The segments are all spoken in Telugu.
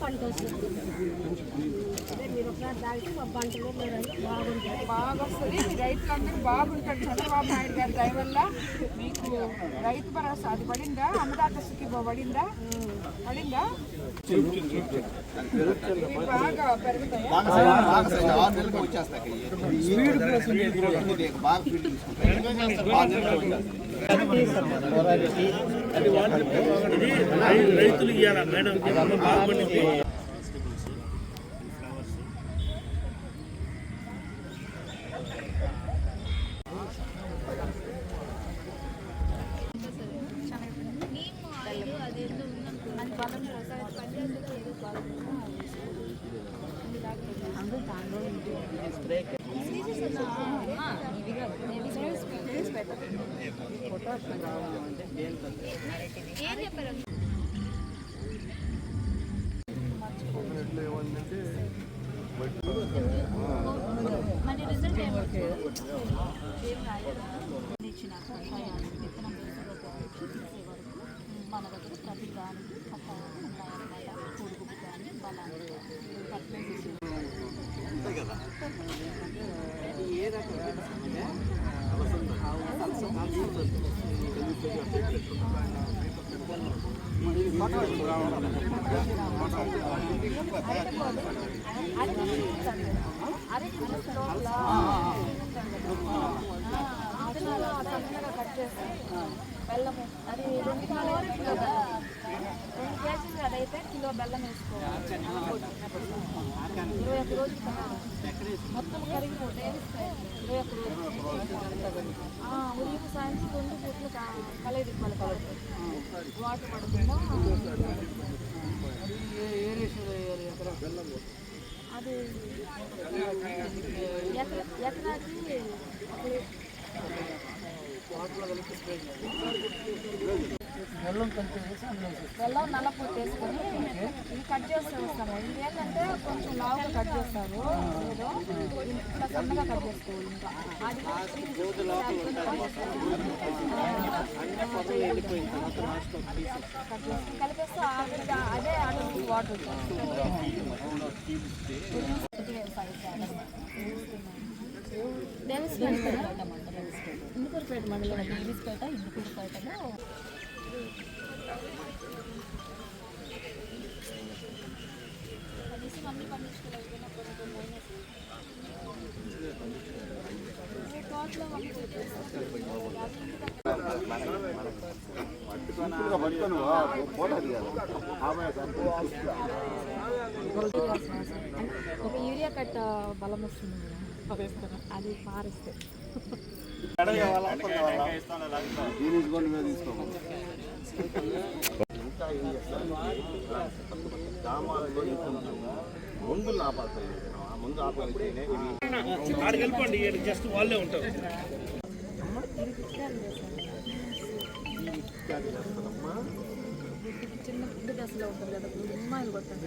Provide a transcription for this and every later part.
పంట వస్తుంది మీరు ఒకసారి మా పంటలో బాగుంటుంది బాగా వస్తుంది రైతులందరూ బాగుంటారు చంద్రబాబు నాయుడు గారి దయ వల్ల మీకు రైతు భరోసా అది పడిందా అన్నదాత సుఖిబో పడిందా పడిందా బాగా పెరుగుతాయి రైతులు ఇవ్వాలా మేడం బాగుపడింది మరి రిజల్ట్ ఏమొచ్చింది ఏం ఇచ్చిన కషాయాన్ని విత్తనం వేసేటప్పుడు మన దగ్గర ప్రతి దానికి ఒక ఉన్నాయన్నమాట కానీ బలానికి ఫర్టిలైజర్స్ కట్ చేసి బెల్లము అది రెండు కిలో కిలో బెల్లం రెండు కేజీలు అదైతే కిలో బెల్లం వేసుకోవాలి. ఇరవై ఒక్క రోజులు. మొత్తం కరిగిపోతే ఇరవై ఒక్క రోజులు. ఉల్లికి సాయంత్రం రెండు పూట్లు కలయి తిప్పాలి కాబట్టి వాటర్ పడకుండా. అది ఎకరా ఎకరాకి బెల్లం బెల్లం నల్లపూట వేసుకొని ఇది కట్ చేస్తూ వస్తాము ఇది ఏంటంటే కొంచెం లావుగా కట్ చేస్తారు. ఏదో ఇంకా సన్నగా కట్ చేసుకోవాలి ఇంకా. అది కలిపేస్తే ఆవిడ అదే అడుగు వాటర్. దేవస్పేట ఇందుకూరుపేట మండలం. ఇందుకూరుపేట ఇందుకూరుపేటలో కనీసం కొన్ని కొన్ని తోటలో ఒక యూరియా కట్ట బలం వస్తుంది కదా, అది పారిస్తే ముందు ఆపాలి ముందు ఆపాలి జస్ట్ వాళ్ళే ఉంటారు చిన్న ఫుడ్ దశలో ఉంటుంది కదా అమ్మాయిలు కొట్టండి.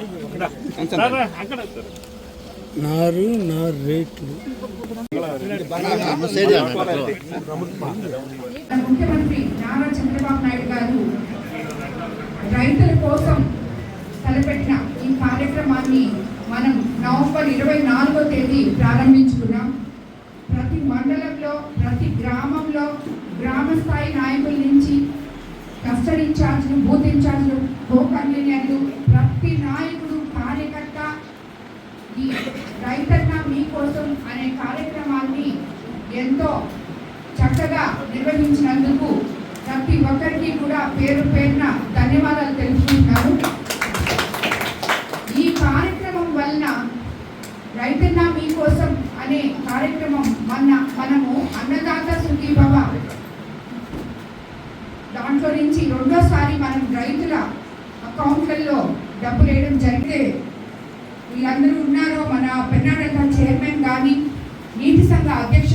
నారు నా రేట్లు. ముఖ్యమంత్రి నారా చంద్రబాబు నాయుడు గారు రైతుల కోసం తలపెట్టిన ఈ కార్యక్రమాన్ని మనం నవంబర్ ఇరవై నాలుగో తేదీ ప్రారంభించుకున్నాం. ప్రతి మండలంలో ప్రతి గ్రామంలో గ్రామ స్థాయి నాయకుల నుంచి కస్టడీ ఇన్ఛార్జ్లు బూత్ ఇన్ఛార్జ్లు కో కన్వీనర్లు ప్రతి నాయకుడు కార్యకర్త ఈ కోసం అనే కార్యక్రమాన్ని ఎంతో చక్కగా నిర్వహించినందుకు ప్రతి ఒక్కరికి కూడా పేరు పేరున ధన్యవాదాలు తెలుపుకుంటున్నాను. ఈ కార్యక్రమం వలన రైతన్న మీకోసం అనే కార్యక్రమం మన మనము అన్నదాత సుఖీభవ దాంట్లో నుంచి రెండోసారి మనం రైతుల అకౌంట్లలో డబ్బులు వేయడం జరిగితే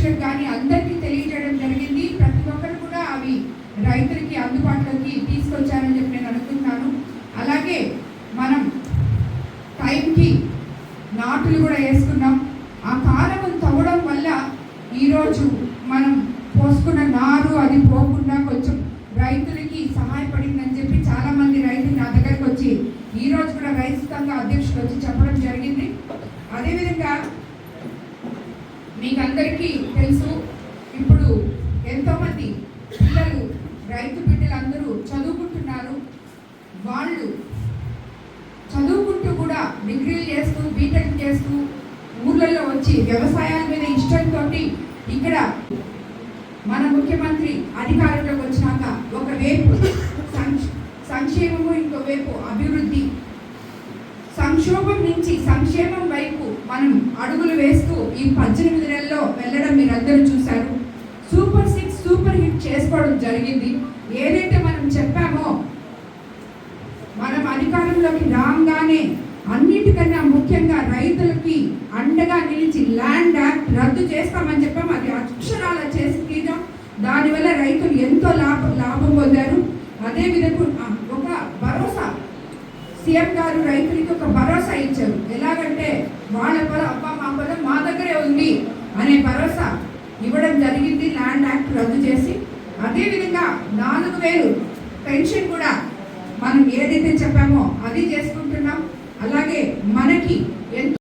విషయం కానీ అందరికీ తెలియజేయడం జరిగింది. ప్రతి ఒక్కరు కూడా అవి రైతులకి అందుబాటులోకి తీసుకొచ్చారని చెప్పి నేను అనుకుంటున్నాను. అలాగే మనం టైంకి నాటులు కూడా వేసుకున్నాం. ఆ కాలం తవ్వడం వల్ల ఈరోజు మనం పోసుకున్న నారు అది పోకుండా కొంచెం రైతులకి సహాయపడిందని చెప్పి చాలామంది రైతులు నా దగ్గరకు వచ్చి ఈరోజు కూడా రైతు సంఘ అధ్యక్షులు వచ్చి చెప్పడం జరిగింది. అదేవిధంగా మీకు అందరికీ తెలుసు ఇప్పుడు ఎంతోమంది పిల్లలు రైతు బిడ్డలందరూ చదువుకుంటున్నారు. వాళ్ళు చదువుకుంటూ కూడా డిగ్రీలు చేస్తూ బీటెక్ చేస్తూ ఊర్లలో వచ్చి వ్యవసాయాల మీద ఇష్టంతో ఇక్కడ మన ముఖ్యమంత్రి అధికారంలోకి వచ్చినాక ఒకవైపు సంక్ష- సంక్షేమము ఇంకోవైపు అభివృద్ధి సంక్షోభం నుంచి సంక్షేమం వైపు మనం అడుగులు వేస్తూ ఈ పద్దెనిమిది నెలల్లో వెళ్ళడం మీరందరూ చూశారు. సూపర్ సిక్స్ సూపర్ హిట్ చేసుకోవడం జరిగింది. ఏదైతే మనం చెప్పామో మనం అధికారంలోకి రాగానే అన్నిటికన్నా ముఖ్యంగా రైతులకి అండగా నిలిచి ల్యాండ్ యాక్ట్ రద్దు చేస్తామని చెప్పాము అది అక్షరాల చేసి తీయడం దానివల్ల రైతులు ఎంతో లాభం లాభం పొందారు. అదే విధంగా సీఎం గారు రైతులకి ఒక భరోసా ఇచ్చారు. ఎలాగంటే వాళ్ళ పొలం అబ్బా మా పొలం మా దగ్గరే ఉంది అనే భరోసా ఇవ్వడం జరిగింది ల్యాండ్ యాక్ట్ రద్దు చేసి. అదేవిధంగా నాలుగు వేలు పెన్షన్ కూడా మనం ఏదైతే చెప్పామో అది చేసుకుంటున్నాం. అలాగే మనకి